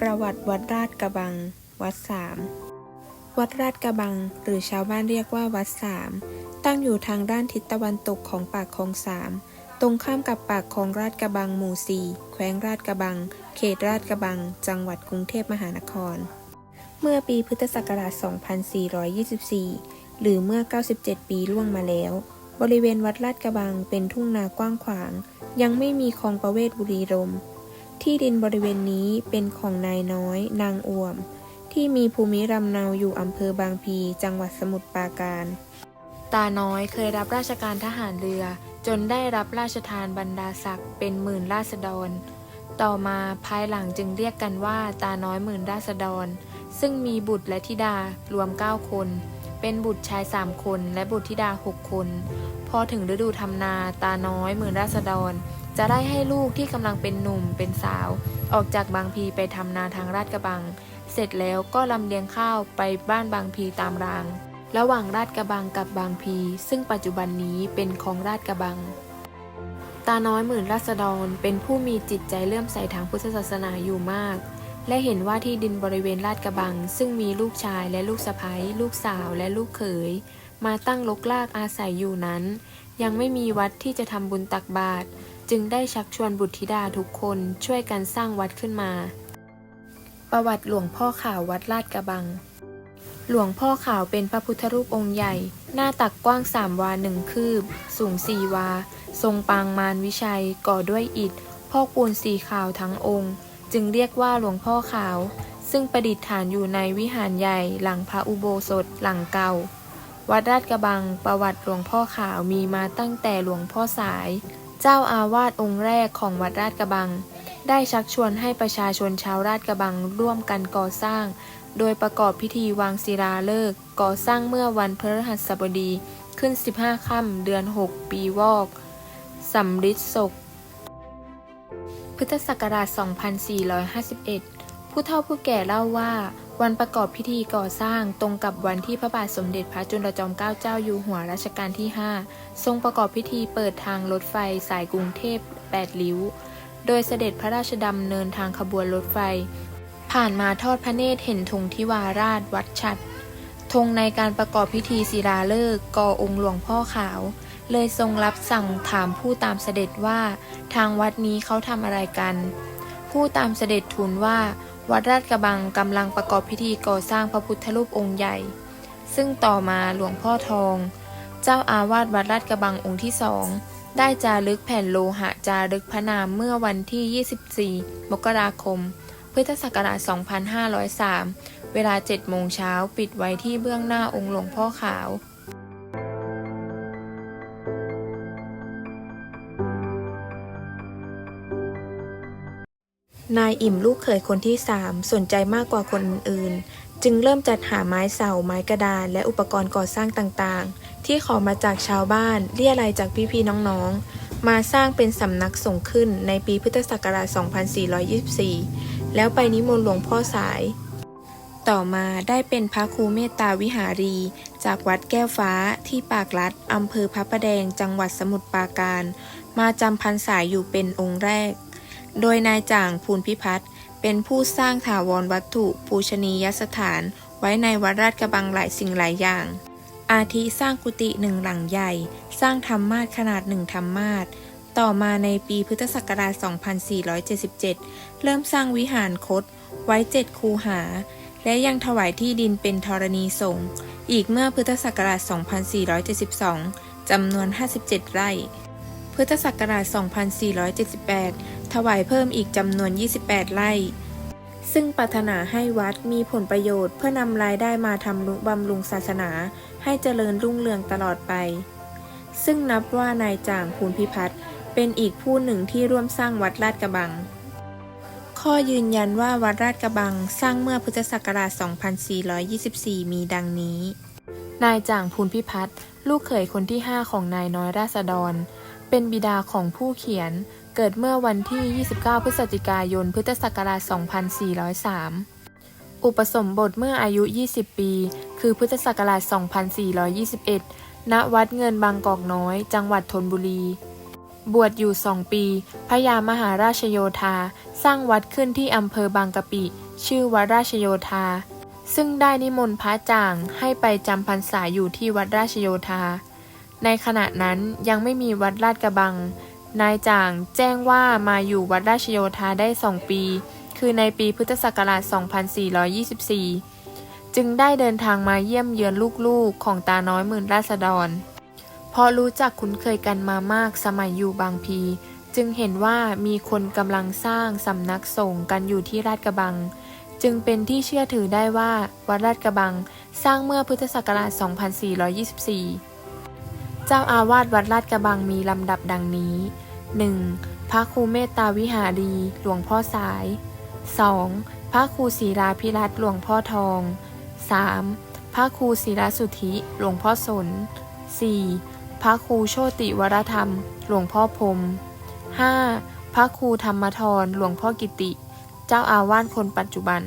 ประวัติวัดราชกระบัง วัดสามวัดราชกระบัง หรือชาวบ้านเรียกว่าวัดสามตั้งอยู่ทางด้านทิศตะวันตกของปากคลองสามตรงข้ามกับปากคลองราชกระบังหมู่สี่แขวงราชกระบัง เขตราชกระบัง จังหวัดกรุงเทพมหานคร เมื่อปีพุทธศักราช 2424 หรือเมื่อ 97 ปีล่วงมาแล้ว บริเวณวัดลาดกระบังเป็นทุ่งนากว้างขวาง ยังไม่มีคลองประเวศบุรีรมย์ ที่ดินบริเวณนี้เป็นของนายน้อย นางอ่วม ที่มีภูมิลำเนาอยู่อำเภอบางพี จังหวัดสมุทรปราการ ตาน้อยเคยรับราชการทหารเรือ จนได้รับราชทานบรรดาศักดิ์เป็นหมื่นราษฎร ต่อมาภายหลังจึงเรียกกันว่า ตาน้อยหมื่นราษฎร ซึ่งมีบุตรและธิดารวม 9 คน เป็นบุตรชาย 3 คน และบุตรธิดา 6 คน พอถึงฤดูทำนา ตาน้อยหมื่นราษฎร จะได้ให้ลูกที่กำลังเป็นหนุ่มเป็นสาว ออกจากบางพีไปทำนาทางลาดกระบัง เสร็จแล้วก็ลำเลียงข้าวไปบ้านบางพีตามราง ระหว่างราดกระบังกับบางพี ซึ่งปัจจุบันนี้เป็นของราดกระบัง ตาน้อยหมื่นราษฎรเป็นผู้มีจิตใจเลื่อมใสทางพุทธศาสนาอยู่มาก และเห็นว่าที่ดินบริเวณลาดกระบัง ซึ่งมีลูกชายและลูกสะใภ้ลูกสาวและลูกเขย มาตั้งลกลากอาศัยอยู่นั้น ยังไม่มีวัดที่จะทำบุญตักบาตร จึงได้ชักชวนบุตรธิดาทุกคนช่วยกันสร้างวัดขึ้นมา ประวัติหลวงพ่อขาววัดลาดกระบัง หลวงพ่อขาวเป็นพระพุทธรูปองค์ใหญ่ หน้าตักกว้างสามวาหนึ่งคืบ สูงสี่วา ทรงปางมารวิชัยก่อด้วยอิฐพอกปูนสีขาวทั้งองค์ จึงเรียกว่าหลวงพ่อขาว ซึ่งประดิษฐานอยู่ในวิหารใหญ่หลังพระอุโบสถหลังเก่า วัดราชกระบังประวัติหลวงพ่อขาวมีมาตั้งแต่หลวงพ่อสาย เจ้าอาวาสองค์แรกของวัดราชกระบัง ได้ชักชวนให้ประชาชนชาวราชกระบังร่วมกันก่อสร้าง โดยประกอบพิธีวางศิลาฤกษ์ก่อสร้างเมื่อวันพฤหัสบดีขึ้น 15 ค่ำเดือน 6 ปีวอกสำริดศก พุทธศักราช 2451 ผู้เฒ่าผู้แก่เล่าว่า วันประกอบพิธีก่อสร้างตรงกับวันที่พระบาทสมเด็จพระจุลจอมเกล้าเจ้าอยู่หัวรัชกาลที่ 5 ทรงประกอบพิธีเปิดทางรถไฟสายกรุงเทพ 8 ลิ้ว โดยเสด็จพระราชดำเนินทางขบวนรถไฟ ผ่านมาทอดพระเนตรเห็นธงทิวาราชวัดฉัดธงในการประกอบพิธีศิลาฤกษ์ก่อองค์หลวงพ่อขาว เลยทรงรับสั่งถามผู้ตามเสด็จว่า ทางวัดนี้เขาทำอะไรกัน ผู้ตามเสด็จทูลว่า วัดราชกระบังกำลังประกอบพิธีก่อสร้างพระพุทธรูปองค์ใหญ่ ซึ่งต่อมาหลวงพ่อทอง เจ้าอาวาสวัดราชกระบังองค์ที่สองได้จารึกแผ่นโลหะจารึกพระนามเมื่อวันที่ 24 มกราคม พุทธศักราช 2503 เวลา 7 โมงเช้า ปิดไว้ที่เบื้องหน้าองค์หลวงพ่อขาว นายอิ่มลูกเขยคนที่สามสนใจมากกว่าคนอื่นๆ จึงเริ่มจัดหาไม้เสา ไม้กระดาน และอุปกรณ์ก่อสร้างต่างๆ ที่ขอมาจากชาวบ้านเรียอะไรยจากพี่ๆน้องๆ มาสร้างเป็นสำนักส่งขึ้นในปีพุทธศักราช 2424 แล้วไปนิมนต์หลวงพ่อสาย ต่อมาได้เป็นพระครูเมตตาวิหารี จากวัดแก้วฟ้าที่ปากลัดอำเภอพระประแดงจังหวัดสมุทรปราการ มาจำพรรษาอยู่เป็นองค์แรก โดยนายจ่างภูลพิพัฒน์เป็นผู้สร้างถาวรวัตถุปูชนียสถานไว้ในวัดราชกระบังหลายสิ่งหลายอย่าง อาทิสร้างกุฏิหนึ่งหลังใหญ่ สร้างธรรมาสขนาดหนึ่งธรรมาสต่อมาในปีพุทธศักราช 2477 เริ่มสร้างวิหารคตไว้เจ็ดคูหา และยังถวายที่ดินเป็นธรณีสงฆ์อีกเมื่อพุทธศักราช 2472 จำนวน 57 ไร่ พุทธศักราช 2478 ถวายเพิ่มอีกจำนวน 28 ไร่ ซึ่งปรารถนาให้วัดมีผลประโยชน์เพื่อนำรายได้มาทำนุบำรุงศาสนา ให้เจริญรุ่งเรืองตลอดไป ซึ่งนับว่านายจ่างภูลพิพัฒน์เป็นอีกผู้หนึ่งที่ร่วมสร้างวัดลาดกระบัง ข้อยืนยันว่าวัดราชกระบังสร้างเมื่อพุทธศักราช 2424 มีดังนี้ นายจ่างภูลพิพัฒน์ลูกเขยคนที่ 5 ของนายน้อยราษฎร เป็นบิดาของผู้เขียน เกิดเมื่อวันที่ 29 พฤศจิกายน พุทธศักราช 2403 อุปสมบทเมื่ออายุ 20 ปี คือพุทธศักราช 2421 ณ วัดเงินบางกอกน้อย จังหวัดธนบุรี บวชอยู่สองปี พระยามหาราชโยธา สร้างวัดขึ้นที่อำเภอบางกะปิ ชื่อวัดราชโยธา ซึ่งได้นิมนต์พระจ่างให้ไปจำพรรษาอยู่ที่วัดราชโยธา ในขณะนั้นยังไม่มีวัดลาดกระบัง นายจ่างแจ้งว่ามาอยู่วัดราชโยธาได้สองปี คือในปีพุทธศักราช 2424 จึงได้เดินทางมาเยี่ยมเยือนลูกๆ ของตาน้อยหมื่นราษฎร เพราะรู้จักคุ้นเคยกันมามากสมัยอยู่บางพี จึงเห็นว่ามีคนกำลังสร้างสำนักสงฆ์กันอยู่ที่ราชกระบัง จึงเป็นที่เชื่อถือได้ว่าวัดราชกระบังสร้างเมื่อพุทธศักราช 2424 เจ้าอาวาสวัดลาดกระบังมีลำดับดังนี้ 1. พระครูเมตตาวิหารีหลวงพ่อสาย 2. พระครูศิราพิรัตหลวงพ่อทอง 3. พระครูศิรสุทธิหลวงพ่อสน 4. พระครูโชติวรธรรม หลวงพ่อพรหม 5. พระครูธรรมทรหลวงพ่อกิติ เจ้าอาวาสคนปัจจุบัน